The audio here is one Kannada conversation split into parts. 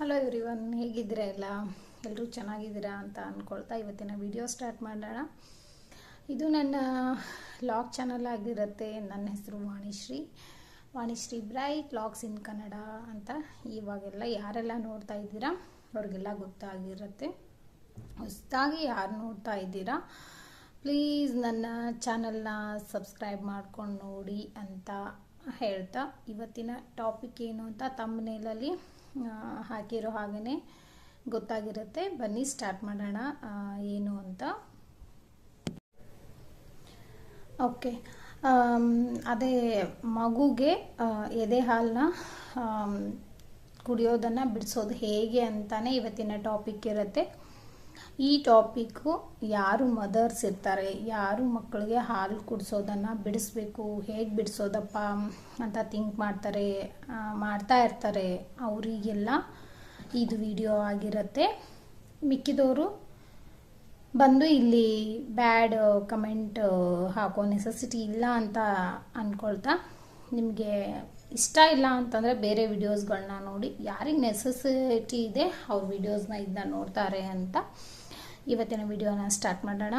ಹಲೋ ಎವ್ರಿವನ್ ಹೇಗಿದ್ದೀರಾ ಎಲ್ಲ? ಎಲ್ಲರೂ ಚೆನ್ನಾಗಿದ್ದೀರಾ ಅಂತ ಅಂದ್ಕೊಳ್ತಾ ಇವತ್ತಿನ ವಿಡಿಯೋ ಸ್ಟಾರ್ಟ್ ಮಾಡೋಣ. ಇದು ನನ್ನ ಲಾಗ್ ಚಾನಲ್ ಆಗಿರುತ್ತೆ. ನನ್ನ ಹೆಸರು Vanishree. Vanishree bright logs in Kannada ಅಂತ ಇವಾಗೆಲ್ಲ ಯಾರೆಲ್ಲ ನೋಡ್ತಾ ಇದ್ದೀರಾ, ಅವ್ರಿಗೆಲ್ಲ ಗೊತ್ತಾಗಿರುತ್ತೆ. ಹೊಸದಾಗಿ ಯಾರು ನೋಡ್ತಾ ಇದ್ದೀರಾ ಪ್ಲೀಸ್ ನನ್ನ ಚಾನಲ್ನ ಸಬ್ಸ್ಕ್ರೈಬ್ ಮಾಡ್ಕೊಂಡು ನೋಡಿ ಅಂತ ಹೇಳ್ತಾ ಇವತ್ತಿನ ಟಾಪಿಕ್ ಏನು ಅಂತ ತಮ್ಮನೇಲಲ್ಲಿ ಹಾಕಿರೋ ಹಾಗೆಯೇ ಗೊತ್ತಾಗಿರುತ್ತೆ. ಬನ್ನಿ ಸ್ಟಾರ್ಟ್ ಮಾಡೋಣ. ಏನು ಅಂತ. ಓಕೆ ಅದೇ ಮಗುಗೆ ಎದೆ ಹಾಲನ್ನ ಕುಡಿಯೋದನ್ನು ಬಿಡಿಸೋದು ಹೇಗೆ ಅಂತಲೇ ಇವತ್ತಿನ ಟಾಪಿಕ್ ಇರುತ್ತೆ. ಈ ಟಾಪಿಕ್ಕು ಯಾರು ಮದರ್ಸ್ ಇರ್ತಾರೆ? ಯಾರು ಮಕ್ಕಳಿಗೆ ಹಾಲು ಕುಡಿಸೋದನ್ನು ಬಿಡಿಸ್ಬೇಕು? ಹೇಗೆ ಬಿಡಿಸೋದಪ್ಪ ಅಂತ ಥಿಂಕ್ ಮಾಡ್ತಾರೆ ಮಾಡ್ತಾ ಇರ್ತಾರೆ. ಅವರಿಗೆಲ್ಲ ಇದು ವಿಡಿಯೋ ಆಗಿರುತ್ತೆ. ಮಿಕ್ಕಿದವರು ಬಂದು ಇಲ್ಲಿ ಬ್ಯಾಡ್ ಕಮೆಂಟ್ ಹಾಕೋ ನೆಸೆಸಿಟಿ ಇಲ್ಲ ಅಂತ ಅಂದ್ಕೊಳ್ತಾ ನಿಮಗೆ ಇಷ್ಟ ಇಲ್ಲ ಅಂತಂದರೆ ಬೇರೆ ವಿಡಿಯೋಸ್ಗಳನ್ನ ನೋಡಿ. ಯಾರಿಗೆ ನೆಸೆಸಿಟಿ ಇದೆ, ಅವ್ರ ವಿಡಿಯೋಸ್ನ ಇದನ್ನ ನೋಡ್ತಾರೆ ಅಂತ ಇವತ್ತಿನ ವಿಡಿಯೋನ ಸ್ಟಾರ್ಟ್ ಮಾಡೋಣ.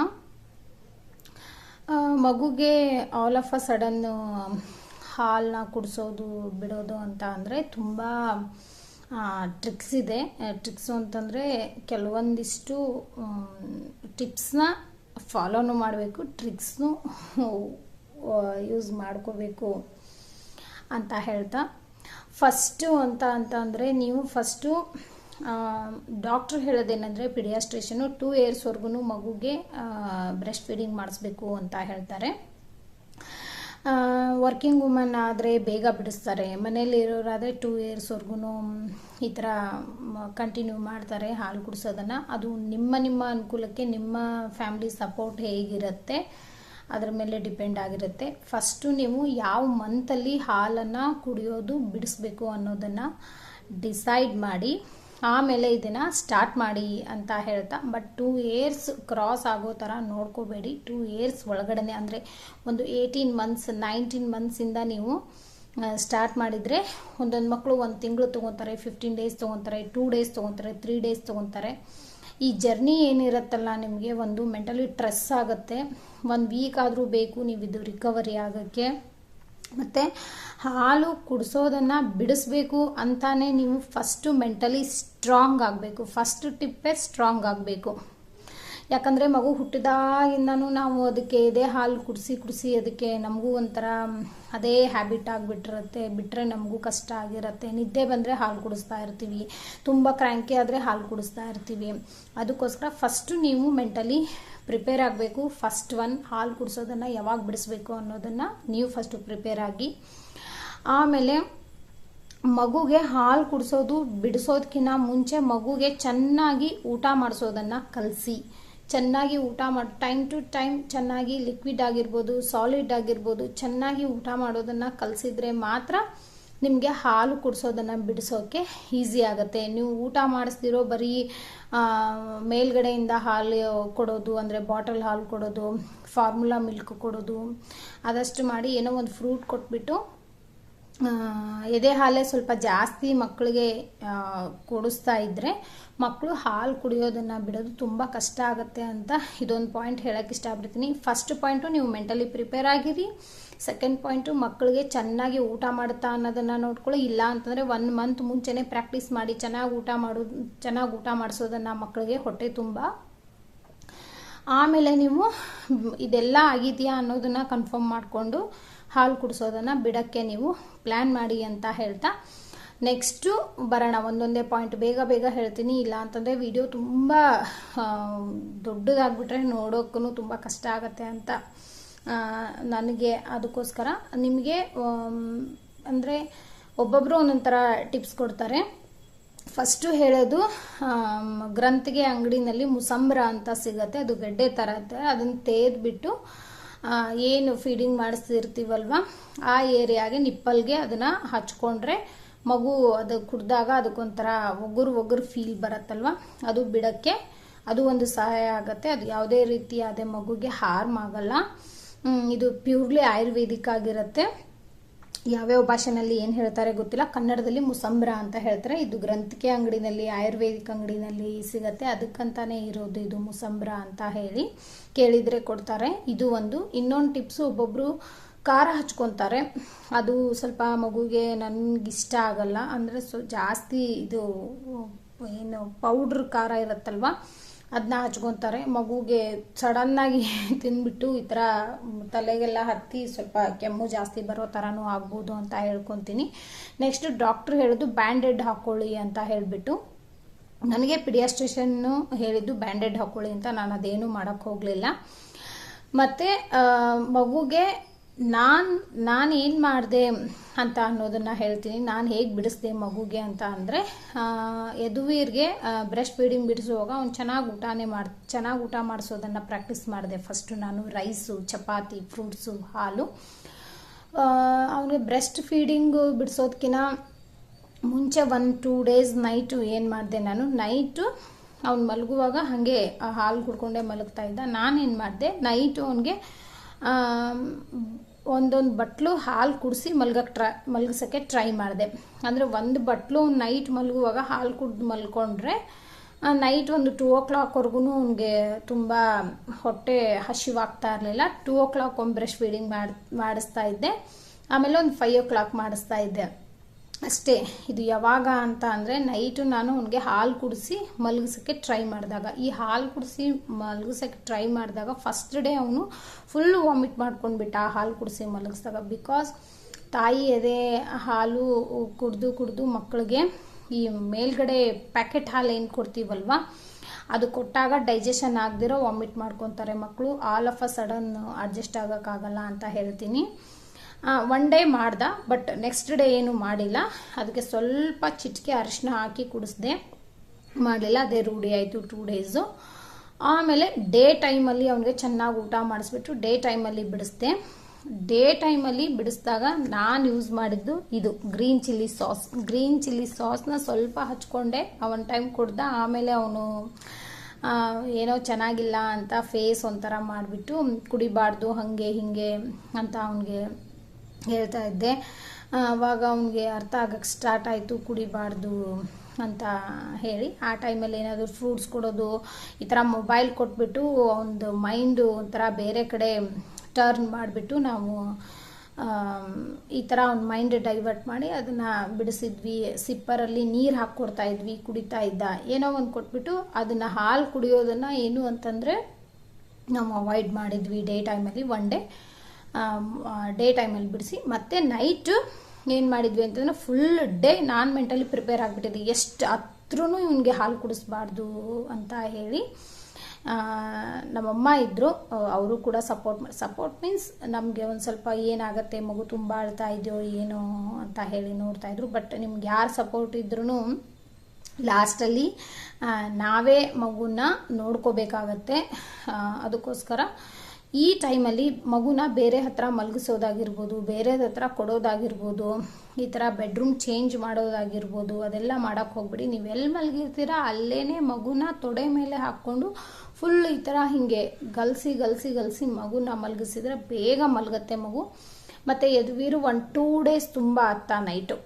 ಮಗುಗೆ ಆಲ್ ಆಫ್ ಅ ಸಡನ್ ಹಾಲನ್ನ ಕುಡಿಸೋದು, ಬಿಡೋದು ಅಂತ ಅಂದರೆ ತುಂಬ ಟ್ರಿಕ್ಸ್ ಇದೆ. ಟ್ರಿಕ್ಸು ಅಂತಂದರೆ ಕೆಲವೊಂದಿಷ್ಟು ಟಿಪ್ಸ್ನ ಫಾಲೋನು ಮಾಡಬೇಕು ಟ್ರಿಕ್ಸ್ನು ಯೂಸ್ ಮಾಡ್ಕೋಬೇಕು. ಅಂತ ಹೇಳ್ತಾ ಫಸ್ಟು ಅಂತ ಅಂತ ಅಂದರೆ ನೀವು ಫಸ್ಟು ಡಾಕ್ಟ್ರ್ ಹೇಳೋದೇನೆಂದರೆ ಪಿಡಿಯಾಸ್ಟ್ರೇಷನು ಟೂ ಇಯರ್ಸ್ವರೆಗೂ ಮಗುಗೆ ಬ್ರೆಸ್ಟ್ ಫೀಡಿಂಗ್ ಮಾಡಿಸ್ಬೇಕು ಅಂತ ಹೇಳ್ತಾರೆ. ವರ್ಕಿಂಗ್ ವುಮನ್ ಆದರೆ ಬೇಗ ಬಿಡಿಸ್ತಾರೆ. ಮನೇಲಿ ಇರೋರಾದರೆ ಟೂ ಇಯರ್ಸ್ವರೆಗೂ ಈ ಥರ ಕಂಟಿನ್ಯೂ ಮಾಡ್ತಾರೆ, ಹಾಲು ಕುಡಿಸೋದನ್ನು. ಅದು ನಿಮ್ಮ ನಿಮ್ಮ ಅನುಕೂಲಕ್ಕೆ ನಿಮ್ಮ ಫ್ಯಾಮಿಲಿ ಸಪೋರ್ಟ್ ಹೇಗಿರುತ್ತೆ? ಅದರ ಮೇಲೆ ಡಿಪೆಂಡ್ ಆಗಿರುತ್ತೆ. ಫಸ್ಟು ನೀವು ಯಾವ ಮಂತಲ್ಲಿ ಹಾಲನ್ನು ಕುಡಿಯೋದು ಬಿಡಿಸ್ಬೇಕು ಅನ್ನೋದನ್ನು ಡಿಸೈಡ್ ಮಾಡಿ, ಆಮೇಲೆ ಇದನ್ನು ಸ್ಟಾರ್ಟ್ ಮಾಡಿ ಅಂತ ಹೇಳ್ತಾ ಬಟ್ ಟೂ ಇಯರ್ಸ್ ಕ್ರಾಸ್ ಆಗೋ ಥರ ನೋಡ್ಕೋಬೇಡಿ. ಟೂ ಇಯರ್ಸ್ ಒಳಗಡೆ ಅಂದರೆ ಒಂದು ಏಯ್ಟೀನ್ ಮಂತ್ಸ್ ನೈನ್ಟೀನ್ ಮಂತ್ಸಿಂದ ನೀವು ಸ್ಟಾರ್ಟ್ ಮಾಡಿದರೆ ಒಂದೊಂದು ಮಕ್ಕಳು ಒಂದು ತಿಂಗಳು ತೊಗೊತಾರೆ ಫಿಫ್ಟೀನ್ ಡೇಸ್ ತೊಗೊತಾರೆ ಟೂ ಡೇಸ್ ತೊಗೊತಾರೆ ತ್ರೀ ಡೇಸ್ ತೊಗೊತಾರೆ. ಈ ಜರ್ನಿ ಏನಿರುತ್ತಲ್ಲ, ನಿಮಗೆ ಒಂದು ಮೆಂಟಲಿ ಟ್ರೆಸ್ ಆಗುತ್ತೆ. ಒಂದು ವೀಕ್ ಆದರೂ ಬೇಕು ನೀವು ಇದು ರಿಕವರಿ ಆಗೋಕ್ಕೆ. ಮತ್ತು ಹಾಲು ಕುಡಿಸೋದನ್ನು ಬಿಡಿಸ್ಬೇಕು ಅಂತಾನೆ ನೀವು ಫಸ್ಟು ಮೆಂಟಲಿ ಸ್ಟ್ರಾಂಗ್ ಆಗಬೇಕು. ಫಸ್ಟ್ ಟಿಪ್ಪೇ ಸ್ಟ್ರಾಂಗ್ ಆಗಬೇಕು. ಯಾಕಂದರೆ ಮಗು ಹುಟ್ಟಿದಾಗಿಂದನೂ ನಾವು ಅದಕ್ಕೆ ಇದೇ ಹಾಲು ಕುಡಿಸಿ ಕುಡಿಸಿ ಅದಕ್ಕೆ ನಮಗೂ ಒಂಥರ ಅದೇ ಹ್ಯಾಬಿಟ್ ಆಗಿಬಿಟ್ಟಿರುತ್ತೆ. ಬಿಟ್ಟರೆ ನಮಗೂ ಕಷ್ಟ ಆಗಿರುತ್ತೆ. ನಿದ್ದೆ ಬಂದರೆ ಹಾಲು ಕುಡಿಸ್ತಾ ಇರ್ತೀವಿ. ತುಂಬ ಕ್ರ್ಯಾಂಕಿ ಆದರೆ ಹಾಲು ಕುಡಿಸ್ತಾ ಇರ್ತೀವಿ. ಅದಕ್ಕೋಸ್ಕರ ಫಸ್ಟು ನೀವು ಮೆಂಟಲಿ ಪ್ರಿಪೇರ್ ಆಗಬೇಕು. ಫಸ್ಟ್ ಒನ್ ಹಾಲು ಕುಡಿಸೋದನ್ನು ಯಾವಾಗ ಬಿಡಿಸ್ಬೇಕು ಅನ್ನೋದನ್ನು ನೀವು ಫಸ್ಟು ಪ್ರಿಪೇರ್ ಆಗಿ. ಆಮೇಲೆ ಮಗುಗೆ ಹಾಲು ಕುಡಿಸೋದು ಬಿಡಿಸೋದಕ್ಕಿಂತ ಮುಂಚೆ ಮಗುಗೆ ಚೆನ್ನಾಗಿ ಊಟ ಮಾಡಿಸೋದನ್ನು ಕಲಿಸಿ. ಚೆನ್ನಾಗಿ ಊಟ ಮಾಡಿ ಟೈಮ್ ಟು ಟೈಮ್ ಚೆನ್ನಾಗಿ ಲಿಕ್ವಿಡ್ ಆಗಿರ್ಬೋದು ಸಾಲಿಡ್ ಆಗಿರ್ಬೋದು, ಚೆನ್ನಾಗಿ ಊಟ ಮಾಡೋದನ್ನು ಕಲಿಸಿದ್ರೆ ಮಾತ್ರ ನಿಮಗೆ ಹಾಲು ಕುಡಿಸೋದನ್ನು ಬಿಡಿಸೋಕ್ಕೆ ಈಸಿ ಆಗುತ್ತೆ. ನೀವು ಊಟ ಮಾಡಿಸ್ತಿರೋ ಬರೀ ಮೇಲ್ಗಡೆಯಿಂದ ಹಾಲು ಕೊಡೋದು, ಅಂದರೆ ಬಾಟಲ್ ಹಾಲು ಕೊಡೋದು ಫಾರ್ಮುಲಾ ಮಿಲ್ಕ್ ಕೊಡೋದು, ಅದಷ್ಟು ಮಾಡಿ ಏನೋ ಒಂದು ಫ್ರೂಟ್ ಕೊಟ್ಬಿಟ್ಟು ಎದೆ ಹಾಲೇ ಸ್ವಲ್ಪ ಜಾಸ್ತಿ ಮಕ್ಕಳಿಗೆ ಕೊಡಿಸ್ತಾ ಇದ್ದರೆ ಮಕ್ಕಳು ಹಾಲು ಕುಡಿಯೋದನ್ನು ಬಿಡೋದು ತುಂಬ ಕಷ್ಟ ಆಗುತ್ತೆ ಅಂತ ಇದೊಂದು ಪಾಯಿಂಟ್ ಹೇಳೋಕ್ಕೆ ಇಷ್ಟಪಡ್ತೀನಿ. ಫಸ್ಟ್ ಪಾಯಿಂಟು ನೀವು ಮೆಂಟಲಿ ಪ್ರಿಪೇರ್ ಆಗಿರಿ. ಸೆಕೆಂಡ್ ಪಾಯಿಂಟು ಮಕ್ಕಳಿಗೆ ಚೆನ್ನಾಗಿ ಊಟ ಮಾಡುತ್ತಾ ಅನ್ನೋದನ್ನು ನೋಡ್ಕೊಳ್ಳಿ. ಇಲ್ಲ ಅಂತಂದರೆ ಒನ್ ಮಂತ್ ಮುಂಚೆನೇ ಪ್ರಾಕ್ಟೀಸ್ ಮಾಡಿ ಚೆನ್ನಾಗಿ ಊಟ ಮಾಡೋದು ಚೆನ್ನಾಗಿ ಊಟ ಮಾಡಿಸೋದನ್ನು ಮಕ್ಕಳಿಗೆ ಹೊಟ್ಟೆ ತುಂಬ. ಆಮೇಲೆ ನೀವು ಇದೆಲ್ಲ ಆಗಿದೆಯಾ ಅನ್ನೋದನ್ನು ಕನ್ಫರ್ಮ್ ಮಾಡಿಕೊಂಡು ಹಾಲು ಕುಡಿಸೋದನ್ನು ಬಿಡೋಕ್ಕೆ ನೀವು ಪ್ಲ್ಯಾನ್ ಮಾಡಿ ಅಂತ ಹೇಳ್ತಾ. ನೆಕ್ಸ್ಟು ಬರೋಣ, ಒಂದೊಂದೇ ಪಾಯಿಂಟ್ ಬೇಗ ಬೇಗ ಹೇಳ್ತೀನಿ. ಇಲ್ಲ ಅಂತಂದರೆ ವಿಡಿಯೋ ತುಂಬ ದೊಡ್ಡದಾಗ್ಬಿಟ್ರೆ ನೋಡೋಕ್ಕೂ ತುಂಬ ಕಷ್ಟ ಆಗುತ್ತೆ ಅಂತ ನನಗೆ ಅದಕ್ಕೋಸ್ಕರ. ನಿಮಗೆ ಅಂದರೆ ಒಬ್ಬೊಬ್ಬರು ಒಂದೊಂದು ಟಿಪ್ಸ್ ಕೊಡ್ತಾರೆ. ಫಸ್ಟು ಹೇಳೋದು ಗ್ರಂಥಿಗೆ ಅಂಗಡಿನಲ್ಲಿ ಮುಸಂಬ್ರ ಅಂತ ಸಿಗತ್ತೆ. ಅದು ಗಡ್ಡೆ ಥರ ಅದನ್ನು ತೆಗೆದ್ಬಿಟ್ಟು ಏನು ಫೀಡಿಂಗ್ ಮಾಡಿಸ್ತಿರ್ತೀವಲ್ವ? ಆ ಏರಿಯಾಗೆ ನಿಪ್ಪಲ್ಗೆ ಅದನ್ನು ಹಚ್ಕೊಂಡ್ರೆ ಮಗು ಅದು ಕುಡ್ದಾಗ ಅದಕ್ಕೊಂಥರ ಒಗ್ಗರು ಒಗ್ಗರು ಫೀಲ್ ಬರುತ್ತಲ್ವ? ಅದು ಬಿಡೋಕ್ಕೆ ಅದು ಒಂದು ಸಹಾಯ ಆಗುತ್ತೆ. ಅದು ಯಾವುದೇ ರೀತಿಯಾದ ಮಗುಗೆ ಹಾರ್ಮ್ ಆಗಲ್ಲ. ಇದು ಪ್ಯೂರ್ಲಿ ಆಯುರ್ವೇದಿಕ್ ಆಗಿರುತ್ತೆ. ಯಾವ್ಯಾವ ಭಾಷೆನಲ್ಲಿ ಏನು ಹೇಳ್ತಾರೆ ಗೊತ್ತಿಲ್ಲ. ಕನ್ನಡದಲ್ಲಿ ಮುಸಂಬ್ರ ಅಂತ ಹೇಳ್ತಾರೆ. ಇದು ಗ್ರಂಥಿಕೆ ಅಂಗಡಿನಲ್ಲಿ, ಆಯುರ್ವೇದಿಕ್ ಅಂಗಡಿನಲ್ಲಿ ಸಿಗತ್ತೆ. ಅದಕ್ಕಂತಾನೆ ಇರೋದು ಇದು ಮುಸಂಬ್ರ ಅಂತ ಹೇಳಿ ಕೇಳಿದರೆ ಕೊಡ್ತಾರೆ. ಇದು ಒಂದು. ಇನ್ನೊಂದು ಟಿಪ್ಸು ಒಬ್ಬೊಬ್ಬರು ಖಾರ ಹಚ್ಕೊತಾರೆ. ಅದು ಸ್ವಲ್ಪ ಮಗುಗೆ ಇಷ್ಟ ಆಗಲ್ಲ. ಅಂದರೆ ಸೊ ಜಾಸ್ತಿ ಇದು ಏನು ಪೌಡ್ರ್ ಖಾರ ಇರುತ್ತಲ್ವ? ಅದನ್ನ ಹಚ್ಕೊತಾರೆ. ಮಗುಗೆ ಸಡನ್ನಾಗಿ ತಿಂದ್ಬಿಟ್ಟು ಈ ಥರ ತಲೆಗೆಲ್ಲ ಹತ್ತಿ ಸ್ವಲ್ಪ ಕೆಮ್ಮು ಜಾಸ್ತಿ ಬರೋ ಥರನೂ ಆಗ್ಬೋದು ಅಂತ ಹೇಳ್ಕೊತೀನಿ. ನೆಕ್ಸ್ಟ್ ಡಾಕ್ಟ್ರ್ ಹೇಳಿದ್ದು ಬ್ಯಾಂಡೆಡ್ ಹಾಕ್ಕೊಳ್ಳಿ ಅಂತ ಹೇಳಿಬಿಟ್ಟು. ನನಗೆ ಪಿಡಿಯಾಸ್ಟ್ರಿಷನ್ನು ಹೇಳಿದ್ದು ಬ್ಯಾಂಡೆಡ್ ಹಾಕ್ಕೊಳ್ಳಿ ಅಂತ. ನಾನು ಅದೇನು ಮಾಡೋಕ್ಕೆ ಹೋಗಲಿಲ್ಲ. ಮತ್ತು ಮಗುಗೆ ನಾನು ನಾನು ಏನು ಮಾಡಿದೆ ಅಂತ ಅನ್ನೋದನ್ನು ಹೇಳ್ತೀನಿ. ನಾನು ಹೇಗೆ ಬಿಡಿಸ್ದೆ ಮಗುಗೆ ಅಂತ ಅಂದರೆ ಯದುವೀರ್ಗೆ ಬ್ರೆಸ್ಟ್ ಫೀಡಿಂಗ್ ಬಿಡಿಸುವಾಗ ಅವ್ನು ಚೆನ್ನಾಗಿ ಊಟನೇ ಮಾಡಿ, ಚೆನ್ನಾಗಿ ಊಟ ಮಾಡಿಸೋದನ್ನು ಪ್ರಾಕ್ಟೀಸ್ ಮಾಡಿದೆ. ಫಸ್ಟು ನಾನು ರೈಸು ಚಪಾತಿ ಫ್ರೂಟ್ಸು ಹಾಲು. ಅವನಿಗೆ ಬ್ರೆಸ್ಟ್ ಫೀಡಿಂಗು ಬಿಡಿಸೋದಕ್ಕಿಂತ ಮುಂಚೆ ಒನ್ ಟೂ ಡೇಸ್ ನೈಟು ಏನು ಮಾಡಿದೆ ನಾನು ನೈಟು ಅವ್ನು ಮಲಗುವಾಗ ಹಾಗೆ ಹಾಲು ಕುಡ್ಕೊಂಡೆ ಮಲಗ್ತಾ ಇದ್ದ. ನಾನೇನು ಮಾಡಿದೆ ನೈಟು ಅವನಿಗೆ ಒಂದೊಂದು ಬಟ್ಲು ಹಾಲು ಕುಡಿಸಿ ಮಲ್ಗಕ್ಕೆ ಟ್ರೈ, ಮಲಗಿಸೋಕ್ಕೆ ಟ್ರೈ ಮಾಡಿದೆ. ಅಂದರೆ ಒಂದು ಬಟ್ಲು ನೈಟ್ ಮಲಗುವಾಗ ಹಾಲು ಕುಡ್ದು ಮಲ್ಕೊಂಡ್ರೆ ನೈಟ್ ಒಂದು ಟೂ ಓ ಕ್ಲಾಕ್ವರೆಗೂ ಅವನಿಗೆ ತುಂಬ ಹೊಟ್ಟೆ ಹಸಿವಾಗ್ತಾ ಇರಲಿಲ್ಲ. ಟೂ ಓ ಕ್ಲಾಕ್ ಒಂದು ಬ್ರಷ್ ಫೀಡಿಂಗ್ ಮಾಡಿ, ಮಾಡಿಸ್ತಾ ಇದ್ದೆ. ಆಮೇಲೆ ಒಂದು ಫೈವ್ ಓ ಕ್ಲಾಕ್ ಮಾಡಿಸ್ತಾ ಇದ್ದೆ. ಅಷ್ಟೇ, ಇದು ಯಾವಾಗ ಅಂತ ಅಂದರೆ ನೈಟು ನಾನು ಅವನಿಗೆ ಹಾಲು ಕುಡಿಸಿ ಮಲಗಿಸೋಕ್ಕೆ ಟ್ರೈ ಮಾಡಿದಾಗ. ಈ ಹಾಲು ಕುಡಿಸಿ ಮಲಗಿಸೋಕ್ಕೆ ಟ್ರೈ ಮಾಡಿದಾಗ ಫಸ್ಟ್ ಡೇ ಅವನು ಫುಲ್ ವಾಮಿಟ್ ಮಾಡ್ಕೊಂಡ್ಬಿಟ್ಟ ಆ ಹಾಲು ಕುಡಿಸಿ ಮಲಗಿಸಿದಾಗ. ಬಿಕಾಸ್ ತಾಯಿ ಎದೆ ಹಾಲು ಕುಡಿದು ಕುಡಿದು ಮಕ್ಕಳಿಗೆ ಈ ಮೇಲ್ಗಡೆ ಪ್ಯಾಕೆಟ್ ಹಾಲು ಏನು ಕೊಡ್ತೀವಲ್ವ, ಅದು ಕೊಟ್ಟಾಗ ಡೈಜೆಷನ್ ಆಗದಿರೋ ವಾಮಿಟ್ ಮಾಡ್ಕೊತಾರೆ ಮಕ್ಕಳು all of a sudden adjust ಆಗೋಕ್ಕಾಗಲ್ಲ ಅಂತ ಹೇಳ್ತೀನಿ. ಒನ್ ಡೇ ಮಾಡ್ದೆ ಬಟ್ ನೆಕ್ಸ್ಟ್ ಡೇ ಏನು ಮಾಡಿಲ್ಲ. ಅದಕ್ಕೆ ಸ್ವಲ್ಪ ಚಿಟಿಕೆ ಅರಿಶಿನ ಹಾಕಿ ಕುಡಿಸ್ದೆ. ಮಾಡಲಿಲ್ಲ, ಅದೇ ರೂಢಿ ಆಯಿತು ಟೂ ಡೇಸು ಆಮೇಲೆ ಡೇ ಟೈಮಲ್ಲಿ ಅವನಿಗೆ ಚೆನ್ನಾಗಿ ಊಟ ಮಾಡಿಸ್ಬಿಟ್ಟು ಡೇ ಟೈಮಲ್ಲಿ ಬಿಡಿಸ್ದೆ. ಡೇ ಟೈಮಲ್ಲಿ ಬಿಡಿಸಿದಾಗ ನಾನು ಯೂಸ್ ಮಾಡಿದ್ದು ಇದು green chilli sauce green chilli ಸಾಸ್ನ ಸ್ವಲ್ಪ ಹಚ್ಕೊಂಡೆ ಅವನ್ ಟೈಮ್ ಕೊಡ್ದ, ಆಮೇಲೆ ಅವನು ಏನೋ ಚೆನ್ನಾಗಿಲ್ಲ ಅಂತ ಫೇಸ್ ಒಂಥರ ಮಾಡಿಬಿಟ್ಟು ಕುಡಿಬಾರ್ದು, ಹಾಗೆ ಹೀಗೆ ಅಂತ ಅವನಿಗೆ ಹೇಳ್ತಾ ಇದ್ದೆ. ಆವಾಗ ಅವನಿಗೆ ಅರ್ಥ ಆಗಕ್ಕೆ ಸ್ಟಾರ್ಟ್ ಆಯಿತು, ಕುಡಿಬಾರ್ದು ಅಂತ ಹೇಳಿ. ಆ ಟೈಮಲ್ಲಿ ಏನಾದರೂ ಫ್ರೂಟ್ಸ್ ಕೊಡೋದು, ಈ ಥರ ಮೊಬೈಲ್ ಕೊಟ್ಬಿಟ್ಟು ಒಂದು ಮೈಂಡು ಒಂಥರ ಬೇರೆ ಕಡೆ ಟರ್ನ್ ಮಾಡಿಬಿಟ್ಟು ನಾವು ಈ ಥರ ಅವ್ನ ಮೈಂಡ್ ಡೈವರ್ಟ್ ಮಾಡಿ ಅದನ್ನು ಬಿಡಿಸಿದ್ವಿ. ಸಿಪ್ಪರಲ್ಲಿ ನೀರು ಹಾಕ್ಕೊಡ್ತಾ ಇದ್ವಿ, ಕುಡಿತಾ ಇದ್ದ. ಏನೋ ಒಂದು ಕೊಟ್ಬಿಟ್ಟು ಅದನ್ನು ಹಾಲು ಕುಡಿಯೋದನ್ನು ಏನು ಅಂತಂದರೆ, ನಾವು ಅವಾಯ್ಡ್ ಮಾಡಿದ್ವಿ ಡೇ ಟೈಮಲ್ಲಿ ಒನ್ ಡೇ ಡೇ ಟೈಮಲ್ಲಿ ಬಿಡಿಸಿ. ಮತ್ತು ನೈಟು ಏನು ಮಾಡಿದ್ವಿ ಅಂತಂದರೆ ಫುಲ್ ಡೇ ನಾನು ಮೆಂಟಲಿ ಪ್ರಿಪೇರ್ ಆಗಿಬಿಟ್ಟಿದ್ದೆ ಎಷ್ಟು ಹತ್ರೂ ಇವನಿಗೆ ಹಾಲು ಕುಡಿಸ್ಬಾರ್ದು ಅಂತ ಹೇಳಿ ನಮ್ಮಮ್ಮ ಇದ್ದರು ಅವರು ಕೂಡ ಸಪೋರ್ಟ್ ಸಪೋರ್ಟ್ ಮೀನ್ಸ್ ನಮಗೆ ಒಂದು ಸ್ವಲ್ಪ ಏನಾಗುತ್ತೆ, ಮಗು ತುಂಬ ಅಳ್ತಾ ಇದೆಯೋ ಏನೋ ಅಂತ ಹೇಳಿ ನೋಡ್ತಾಯಿದ್ರು ಬಟ್ ನಿಮ್ಗೆ ಯಾರು ಸಪೋರ್ಟ್ ಇದ್ರೂ ಲಾಸ್ಟಲ್ಲಿ ನಾವೇ ಮಗುನ ನೋಡ್ಕೋಬೇಕಾಗತ್ತೆ. ಅದಕ್ಕೋಸ್ಕರ ಈ ಟೈಮಲ್ಲಿ ಮಗುನ ಬೇರೆ ಹತ್ರ ಮಲಗಿಸೋದಾಗಿರ್ಬೋದು, ಬೇರೆ ಹತ್ರ ಕೊಡೋದಾಗಿರ್ಬೋದು, ಈ ಥರ ಬೆಡ್ರೂಮ್ ಚೇಂಜ್ ಮಾಡೋದಾಗಿರ್ಬೋದು, ಅದೆಲ್ಲ ಮಾಡೋಕ್ಕೆ ಹೋಗ್ಬಿಡಿ. ನೀವು ಎಲ್ಲಿ ಮಲಗಿರ್ತೀರ ಅಲ್ಲೇ ಮಗುನ ತೊಡೆ ಮೇಲೆ ಹಾಕ್ಕೊಂಡು ಫುಲ್ ಈ ಥರ ಹೀಗೆ ಗಲ್ಸಿ ಗಲ್ಸಿ ಗಲ್ಸಿ ಮಗುನ ಮಲಗಿಸಿದ್ರೆ ಬೇಗ ಮಲಗತ್ತೆ ಮಗು. ಮತ್ತು ಯದುವೀರು ಒನ್ ಟೂ ಡೇಸ್ ತುಂಬ ಅತ್ತ ನೈಟು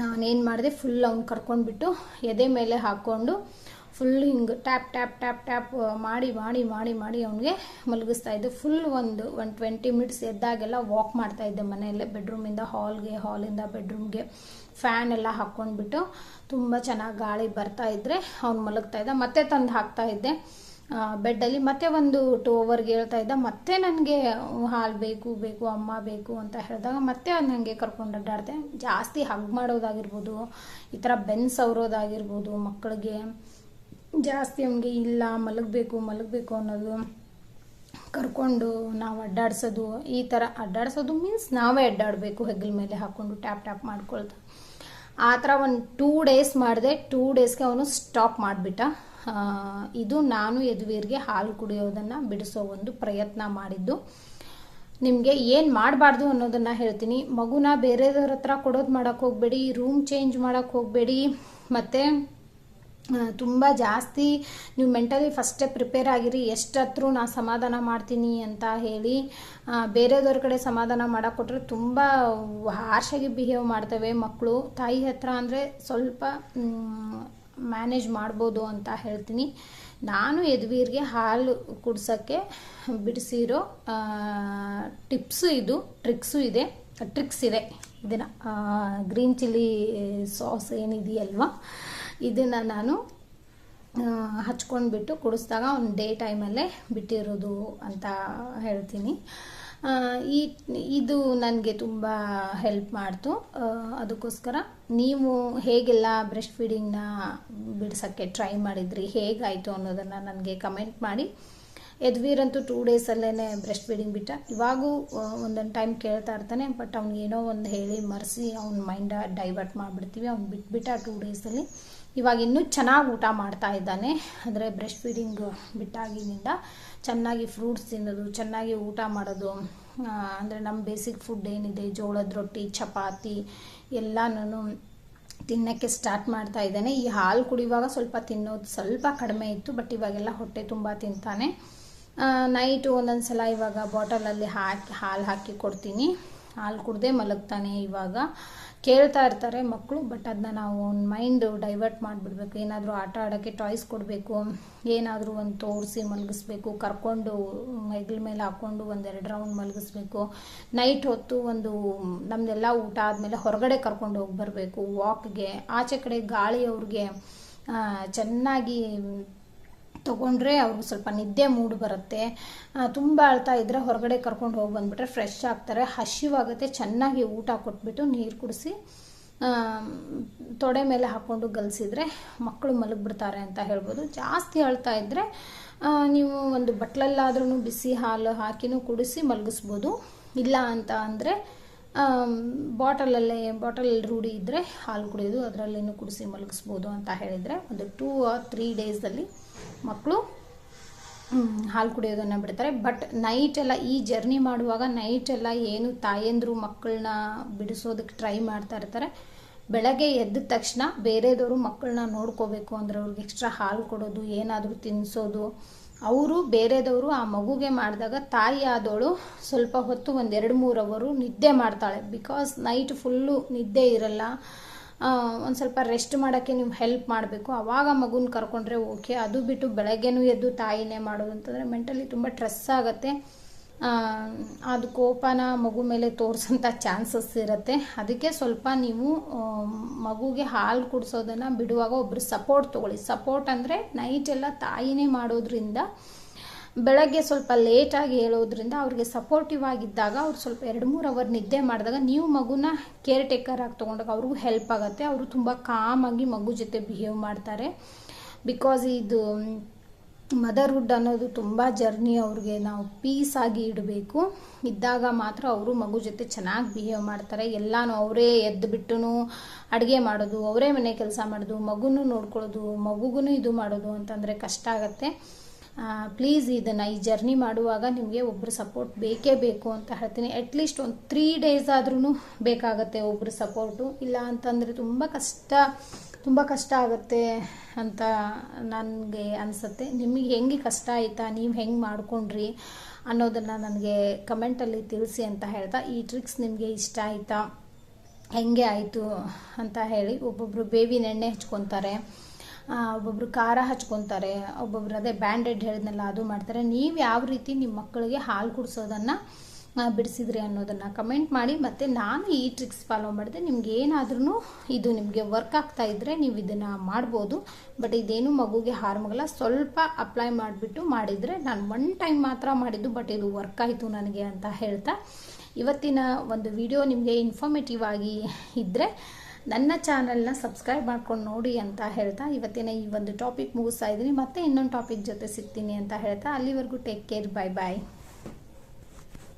ನಾನೇನು ಮಾಡಿದೆ ಫುಲ್ ಅವ್ನು ಕರ್ಕೊಂಡ್ಬಿಟ್ಟು ಎದೆ ಮೇಲೆ ಹಾಕ್ಕೊಂಡು ಫುಲ್ ಹಿಂಗೆ ಟ್ಯಾಪ್ ಟ್ಯಾಪ್ ಟ್ಯಾಪ್ ಟ್ಯಾಪ್ ಮಾಡಿ ಮಾಡಿ ಮಾಡಿ ಮಾಡಿ ಅವನಿಗೆ ಮಲಗಿಸ್ತಾ ಇದ್ದೆ. ಫುಲ್ ಒಂದು ಒನ್ ಟ್ವೆಂಟಿ ಮಿನಿಟ್ಸ್ ಎದ್ದಾಗೆಲ್ಲ ವಾಕ್ ಮಾಡ್ತಾ ಇದ್ದೆ ಮನೆಯಲ್ಲೇ ಬೆಡ್ರೂಮಿಂದ ಹಾಲ್ಗೆ ಹಾಲಿಂದ ಬೆಡ್ರೂಮ್ಗೆ ಫ್ಯಾನ್ ಎಲ್ಲ ಹಾಕ್ಕೊಂಡ್ಬಿಟ್ಟು ತುಂಬ ಚೆನ್ನಾಗಿ ಗಾಳಿ ಬರ್ತಾ ಇದ್ದರೆ ಅವ್ನು ಮಲಗ್ತಾ ಇದ್ದ. ಮತ್ತೆ ತಂದು ಹಾಕ್ತಾ ಇದ್ದೆ. ಬೆಡ್ಡಲ್ಲಿ ಮತ್ತೆ ಒಂದು ಟೂ ಅವರ್ಗೆ ಹೇಳ್ತಾ ಇದ್ದ. ಮತ್ತೆ ನನಗೆ ಹಾಲು ಬೇಕು ಬೇಕು, ಅಮ್ಮ ಬೇಕು ಅಂತ ಹೇಳಿದಾಗ ಮತ್ತೆ ಅವ್ನು ನನಗೆ ಕರ್ಕೊಂಡು ಅಡ್ಡಾಡ್ದೆ. ಜಾಸ್ತಿ ಹಗ್ ಮಾಡೋದಾಗಿರ್ಬೋದು, ಈ ಥರ ಬೆನ್ ಸವರೋದಾಗಿರ್ಬೋದು ಮಕ್ಕಳಿಗೆ. ಜಾಸ್ತಿ ಅವನಿಗೆ ಇಲ್ಲ, ಮಲಗಬೇಕು ಮಲಗಬೇಕು ಅನ್ನೋದು ಕರ್ಕೊಂಡು ನಾವು ಅಡ್ಡಾಡ್ಸೋದು, ಈ ಥರ ಅಡ್ಡಾಡ್ಸೋದು ಮೀನ್ಸ್ ನಾವೇ ಅಡ್ಡಾಡಬೇಕು ಹೆಗ್ಗಲ ಮೇಲೆ ಹಾಕ್ಕೊಂಡು ಟ್ಯಾಪ್ ಟ್ಯಾಪ್ ಮಾಡ್ಕೊಳ್ತಾ. ಆ ಥರ ಒಂದು ಟೂ ಡೇಸ್ ಮಾಡಿದೆ ಟೂ ಡೇಸ್ಗೆ ಅವನು ಸ್ಟಾಪ್ ಮಾಡಿಬಿಟ್ಟ. ಇದು ನಾನು ಯದುವೀರ್ಗೆ ಹಾಲು ಕುಡಿಯೋದನ್ನು ಬಿಡಿಸೋ ಒಂದು ಪ್ರಯತ್ನ ಮಾಡಿದ್ದು. ನಿಮಗೆ ಏನು ಮಾಡಬಾರ್ದು ಅನ್ನೋದನ್ನು ಹೇಳ್ತೀನಿ. ಮಗುನ ಬೇರೆದವ್ರ ಹತ್ರ ಕೊಡೋದು ಮಾಡೋಕ್ಕೆ ಹೋಗಬೇಡಿ ರೂಮ್ ಚೇಂಜ್ ಮಾಡೋಕ್ಕೆ ಹೋಗಬೇಡಿ, ಮತ್ತು ತುಂಬ ಜಾಸ್ತಿ ನೀವು ಮೆಂಟಲಿ ಫಸ್ಟೇ ಪ್ರಿಪೇರ್ ಆಗಿರಿ, ಎಷ್ಟತ್ರ ನಾನು ಸಮಾಧಾನ ಮಾಡ್ತೀನಿ ಅಂತ ಹೇಳಿ ಬೇರೆಯವ್ರ ಕಡೆ ಸಮಾಧಾನ ಮಾಡೋಕೆ ಕೊಟ್ಟರೆ ತುಂಬ ಹಾರ್ಷಾಗಿ ಬಿಹೇವ್ ಮಾಡ್ತವೆ ಮಕ್ಕಳು ತಾಯಿ ಹತ್ರ ಅಂದರೆ ಸ್ವಲ್ಪ ಮ್ಯಾನೇಜ್ ಮಾಡ್ಬೋದು ಅಂತ ಹೇಳ್ತೀನಿ. ನಾನು ಯದುವೀರ್ಗೆ ಹಾಲು ಕುಡ್ಸೋಕ್ಕೆ ಬಿಡಿಸಿರೋ ಟಿಪ್ಸು ಇದು ಟ್ರಿಕ್ಸು ಇದೆ ಟ್ರಿಕ್ಸ್ ಇದೆ. ಇದನ್ನು ಗ್ರೀನ್ ಚಿಲ್ಲಿ ಸಾಸ್ ಏನಿದೆಯಲ್ವ? ಇದನ್ನು ನಾನು ಹಚ್ಕೊಂಡ್ಬಿಟ್ಟು ಕುಡಿಸ್ದಾಗ ಒಂದು ಡೇ ಟೈಮಲ್ಲೇ ಬಿಟ್ಟಿರೋದು ಅಂತ ಹೇಳ್ತೀನಿ. ಈ, ಇದು ನನಗೆ ತುಂಬ ಹೆಲ್ಪ್ ಮಾಡ್ತು. ಅದಕ್ಕೋಸ್ಕರ ನೀವು ಹೇಗೆಲ್ಲ ಬ್ರೆಸ್ಟ್ ಫೀಡಿಂಗ್ನ ಬಿಡ್ಸೋಕ್ಕೆ ಟ್ರೈ ಮಾಡಿದ್ರಿ, ಹೇಗಾಯಿತು ಅನ್ನೋದನ್ನು ನನಗೆ ಕಮೆಂಟ್ ಮಾಡಿ. ಯದ್ವೀರಂತೂ ಟೂ ಡೇಸಲ್ಲೇ ಬ್ರೆಸ್ಟ್ ಫೀಡಿಂಗ್ ಬಿಟ್ಟ. ಇವಾಗೂ ಒಂದೊಂದು ಟೈಮ್ ಕೇಳ್ತಾ ಇರ್ತಾನೆ, ಬಟ್ ಅವ್ನಿಗೆ ಏನೋ ಒಂದು ಹೇಳಿ ಮರೆಸಿ ಅವ್ನ ಮೈಂಡ ಡೈವರ್ಟ್ ಮಾಡಿಬಿಡ್ತೀವಿ. ಅವ್ನು ಬಿಟ್ಬಿಟ್ಟ ಟೂ ಡೇಸಲ್ಲಿ. ಇವಾಗ ಇನ್ನೂ ಚೆನ್ನಾಗಿ ಊಟ ಮಾಡ್ತಾ ಇದ್ದಾನೆ. ಅಂದರೆ ಬ್ರೆಸ್ಟ್ ಫೀಡಿಂಗ್ ಬಿಟ್ಟಾಗಿನಿಂದ ಚೆನ್ನಾಗಿ ಫ್ರೂಟ್ಸ್ ತಿನ್ನೋದು, ಚೆನ್ನಾಗಿ ಊಟ ಮಾಡೋದು ಅಂದರೆ ನಮ್ಮ ಬೇಸಿಕ್ ಫುಡ್ ಏನಿದೆ, ಜೋಳದ ರೊಟ್ಟಿ, ಚಪಾತಿ ಎಲ್ಲನೂ ತಿನ್ನೋಕ್ಕೆ ಸ್ಟಾರ್ಟ್ ಮಾಡ್ತಾ ಇದ್ದಾನೆ. ಈ ಹಾಲು ಕುಡಿಯುವಾಗ ಸ್ವಲ್ಪ ತಿನ್ನೋದು ಸ್ವಲ್ಪ ಕಡಿಮೆ ಇತ್ತು ಬಟ್ ಇವಾಗೆಲ್ಲ ಹೊಟ್ಟೆ ತುಂಬ ತಿಂತಾನೆ. ನೈಟು ಒಂದೊಂದು ಸಲ ಇವಾಗ ಬಾಟಲಲ್ಲಿ ಹಾಕಿ, ಹಾಲು ಹಾಕಿ ಕೊಡ್ತೀನಿ. ಹಾಲು ಕುಡ್ದೇ ಮಲಗ್ತಾನೆ ಇವಾಗ. ಕೇಳ್ತಾ ಇರ್ತಾರೆ ಮಕ್ಕಳು ಬಟ್ ಅದನ್ನ ನಾವು ಒಂದು ಮೈಂಡ್ ಡೈವರ್ಟ್ ಮಾಡಿಬಿಡ್ಬೇಕು. ಏನಾದರೂ ಆಟ ಆಡೋಕ್ಕೆ ಟಾಯ್ಸ್ ಕೊಡಬೇಕು, ಏನಾದರೂ ಒಂದು ತೋರಿಸಿ ಮಲಗಿಸ್ಬೇಕು, ಕರ್ಕೊಂಡು ಹೆಗ್ಲ ಮೇಲೆ ಹಾಕ್ಕೊಂಡು ಒಂದೆರಡು ರೌಂಡ್ ಮಲಗಿಸ್ಬೇಕು. ನೈಟ್ ಹೊತ್ತು ಒಂದು ನಮ್ಮದೆಲ್ಲ ಊಟ ಆದಮೇಲೆ ಹೊರಗಡೆ ಕರ್ಕೊಂಡು ಹೋಗಿ ಬರಬೇಕು ವಾಕ್ಗೆ ಆಚೆ ಕಡೆ ಗಾಳಿ ಅವ್ರಿಗೆ ಚೆನ್ನಾಗಿ ತೊಗೊಂಡ್ರೆ ಅವ್ರಿಗೆ ಸ್ವಲ್ಪ ನಿದ್ದೆ ಮೂಡ್ ಬರುತ್ತೆ. ತುಂಬ ಅಳ್ತಾ ಇದ್ದರೆ ಹೊರಗಡೆ ಕರ್ಕೊಂಡು ಹೋಗಿ ಬಂದುಬಿಟ್ರೆ ಫ್ರೆಶ್ ಆಗ್ತಾರೆ. ಹಸಿವಾಗುತ್ತೆ, ಚೆನ್ನಾಗಿ ಊಟ ಕೊಟ್ಬಿಟ್ಟು ನೀರು ಕುಡಿಸಿ ತೊಡೆ ಮೇಲೆ ಹಾಕ್ಕೊಂಡು ಗಲ್ಸಿದ್ರೆ ಮಕ್ಕಳು ಮಲಗಿಬಿಡ್ತಾರೆ ಅಂತ ಹೇಳ್ಬೋದು. ಜಾಸ್ತಿ ಅಳ್ತಾ ಇದ್ದರೆ ನೀವು ಒಂದು ಬಟ್ಲಲ್ಲಾದ್ರೂ ಬಿಸಿ ಹಾಲು ಹಾಕಿನೂ ಕುಡಿಸಿ ಮಲಗಿಸ್ಬೋದು. ಇಲ್ಲ ಅಂತ ಅಂದರೆ ಬಾಟಲಲ್ಲೇ ಬಾಟಲ್ ರೂಢಿ ಇದ್ದರೆ ಹಾಲು ಕುಡಿಯೋದು, ಅದರಲ್ಲೇನು ಕುಡಿಸಿ ಮಲಗಿಸ್ಬೋದು ಅಂತ ಹೇಳಿದರೆ ಒಂದು ಟೂ ಆರ್ ತ್ರೀ ಡೇಸಲ್ಲಿ ಮಕ್ಕಳು ಹಾಲು ಕುಡಿಯೋದನ್ನು ಬಿಡ್ತಾರೆ. ಬಟ್ ನೈಟ್ ಎಲ್ಲ ಈ ಜರ್ನಿ ಮಾಡುವಾಗ ನೈಟ್ ಎಲ್ಲ ಏನು ತಾಯಂದ್ರು ಮಕ್ಕಳನ್ನ ಬಿಡಿಸೋದಕ್ಕೆ ಟ್ರೈ ಮಾಡ್ತಾ ಇರ್ತಾರೆ. ಬೆಳಗ್ಗೆ ಎದ್ದ ತಕ್ಷಣ ಬೇರೆದವರು ಮಕ್ಕಳನ್ನ ನೋಡ್ಕೋಬೇಕು ಅಂದರೆ ಅವ್ರಿಗೆ ಎಕ್ಸ್ಟ್ರಾ ಹಾಲು ಕೊಡೋದು, ಏನಾದರೂ ತಿನ್ನಿಸೋದು ಅವರು ಬೇರೆದವರು ಆ ಮಗುಗೆ ಮಾಡಿದಾಗ ತಾಯಿ ಆದವಳು ಸ್ವಲ್ಪ ಹೊತ್ತು ಒಂದೆರಡು ಮೂರು ಅವರು ನಿದ್ದೆ ಮಾಡ್ತಾಳೆ. ಬಿಕಾಸ್ ನೈಟ್ ಫುಲ್ಲು ನಿದ್ದೆ ಇರಲ್ಲ. ಒಂದು ಸ್ವಲ್ಪ ರೆಸ್ಟ್ ಮಾಡೋಕ್ಕೆ ನೀವು ಹೆಲ್ಪ್ ಮಾಡಬೇಕು. ಆವಾಗ ಮಗುನ ಕರ್ಕೊಂಡ್ರೆ ಓಕೆ ಅದು ಬಿಟ್ಟು ಬೆಳಗ್ಗೆನೂ ಎದ್ದು ತಾಯಿನೇ ಮಾಡೋದು ಅಂತಂದರೆ ಮೆಂಟಲಿ ತುಂಬ ಸ್ಟ್ರೆಸ್ ಆಗುತ್ತೆ. ಅದು ಕೋಪನ ಮಗು ಮೇಲೆ ತೋರಿಸೋಂಥ ಚಾನ್ಸಸ್ ಇರುತ್ತೆ. ಅದಕ್ಕೆ ಸ್ವಲ್ಪ ನೀವು ಮಗುಗೆ ಹಾಲು ಕುಡಿಸೋದನ್ನು ಬಿಡುವಾಗ ಒಬ್ಬರು ಸಪೋರ್ಟ್ ತೊಗೊಳ್ಳಿ. ಸಪೋರ್ಟ್ ಅಂದರೆ ನೈಟ್ ಎಲ್ಲ ತಾಯಿನೇ ಮಾಡೋದ್ರಿಂದ ಬೆಳಗ್ಗೆ ಸ್ವಲ್ಪ ಲೇಟಾಗಿ ಹೇಳೋದ್ರಿಂದ ಅವ್ರಿಗೆ ಸಪೋರ್ಟಿವ್ ಆಗಿದ್ದಾಗ ಅವ್ರು ಸ್ವಲ್ಪ ಎರಡು, ಮೂರು ಅವರ್ ನಿದ್ದೆ ಮಾಡಿದಾಗ ನೀವು ಮಗುನ ಕೇರ್ ಟೇಕರ್ ಆಗಿ ತೊಗೊಂಡಾಗ ಅವ್ರಿಗೂ ಹೆಲ್ಪ್ ಆಗುತ್ತೆ. ಅವರು ತುಂಬ ಕಾಮಾಗಿ ಮಗು ಜೊತೆ ಬಿಹೇವ್ ಮಾಡ್ತಾರೆ. ಬಿಕಾಸ್ ಇದು ಮದರ್ಹುಡ್ ಅನ್ನೋದು ತುಂಬ ಜರ್ನಿ ಅವ್ರಿಗೆ ನಾವು ಪೀಸಾಗಿ ಇಡಬೇಕು. ಇದ್ದಾಗ ಮಾತ್ರ ಅವರು ಮಗು ಜೊತೆ ಚೆನ್ನಾಗಿ ಬಿಹೇವ್ ಮಾಡ್ತಾರೆ. ಎಲ್ಲನೂ ಅವರೇ ಎದ್ದು ಬಿಟ್ಟು ಅಡುಗೆ ಮಾಡೋದು, ಅವರೇ ಮನೆ ಕೆಲಸ ಮಾಡೋದು, ಮಗುನೂ ನೋಡ್ಕೊಳ್ಳೋದು ಮಗುಗೂ ಇದು ಮಾಡೋದು ಅಂತಂದರೆ ಕಷ್ಟ ಆಗುತ್ತೆ. ಪ್ಲೀಸ್ ಇದನ್ನು ಈ ಜರ್ನಿ ಮಾಡುವಾಗ ನಿಮಗೆ ಒಬ್ಬರು ಸಪೋರ್ಟ್ ಬೇಕೇ ಬೇಕು ಅಂತ ಹೇಳ್ತೀನಿ. ಅಟ್ಲೀಸ್ಟ್ ಒಂದು ತ್ರೀ ಡೇಸ್ ಆದ್ರೂ ಬೇಕಾಗತ್ತೆ ಒಬ್ಬರು ಸಪೋರ್ಟು ಇಲ್ಲ ಅಂತಂದರೆ ತುಂಬ ಕಷ್ಟ ತುಂಬ ಕಷ್ಟ ಆಗುತ್ತೆ ಅಂತ ನನಗೆ ಅನಿಸುತ್ತೆ. ನಿಮಗೆ ಹೆಂಗೆ ಕಷ್ಟ ಆಯಿತಾ, ನೀವು ಹೆಂಗೆ ಮಾಡ್ಕೊಂಡ್ರಿ ಅನ್ನೋದನ್ನು ನನಗೆ ಕಮೆಂಟಲ್ಲಿ ತಿಳಿಸಿ ಅಂತ ಹೇಳ್ತಾ, ಈ ಟ್ರಿಕ್ಸ್ ನಿಮಗೆ ಇಷ್ಟ ಆಯಿತಾ, ಹೆಂಗೆ ಆಯಿತು ಅಂತ ಹೇಳಿ ಒಬ್ಬೊಬ್ಬರು ಬೇವಿನ ಎಣ್ಣೆ ಹಚ್ಕೊತಾರೆ. ಒಬ್ಬೊಬ್ರು ಖಾರ ಹಚ್ಕೊತಾರೆ, ಒಬ್ಬೊಬ್ರು ಅದೇ ಬ್ಯಾಂಡೆಡ್ ಹೇಳಿದ್ನಲ್ಲ, ಅದು ಮಾಡ್ತಾರೆ. ನೀವು ಯಾವ ರೀತಿ ನಿಮ್ಮ ಮಕ್ಕಳಿಗೆ ಹಾಲು ಕುಡಿಸೋದನ್ನು ಬಿಡಿಸಿದ್ರಿ ಅನ್ನೋದನ್ನು ಕಮೆಂಟ್ ಮಾಡಿ, ಮತ್ತು ನಾನು ಈ ಟ್ರಿಕ್ಸ್ ಫಾಲೋ ಮಾಡಿದೆ. ನಿಮ್ಗೆ ಏನಾದ್ರೂ ಇದು ನಿಮಗೆ ವರ್ಕ್ ಆಗ್ತಾ ಇದ್ದರೆ ನೀವು ಇದನ್ನು ಮಾಡ್ಬೋದು. ಬಟ್ ಇದೇನು ಮಗುಗೆ ಹಾರ್ಮಗಲ್ಲ ಸ್ವಲ್ಪ ಅಪ್ಲೈ ಮಾಡಿಬಿಟ್ಟು ಮಾಡಿದರೆ ನಾನು ಒನ್ ಟೈಮ್ ಮಾತ್ರ ಮಾಡಿದ್ದು ಬಟ್ ಇದು ವರ್ಕ್ ಆಯಿತು ನನಗೆ ಅಂತ ಹೇಳ್ತಾ. ಇವತ್ತಿನ ಒಂದು ವಿಡಿಯೋ ನಿಮಗೆ ಇನ್ಫಾರ್ಮೇಟಿವ್ ಆಗಿ ಇದ್ದರೆ ನನ್ನ ಚಾನಲ್ನ ಸಬ್ಸ್ಕ್ರೈಬ್ ಮಾಡ್ಕೊಂಡು ನೋಡಿ ಅಂತ ಹೇಳ್ತಾ ಇವತ್ತಿನ ಈ ಒಂದು ಟಾಪಿಕ್ ಮುಗಿಸ್ತಾ ಇದ್ದೀನಿ. ಮತ್ತೆ ಇನ್ನೊಂದು ಟಾಪಿಕ್ ಜೊತೆ ಸಿಗ್ತೀನಿ ಅಂತ ಹೇಳ್ತಾ ಅಲ್ಲಿವರೆಗೂ ಟೇಕ್ ಕೇರ್. Bye bye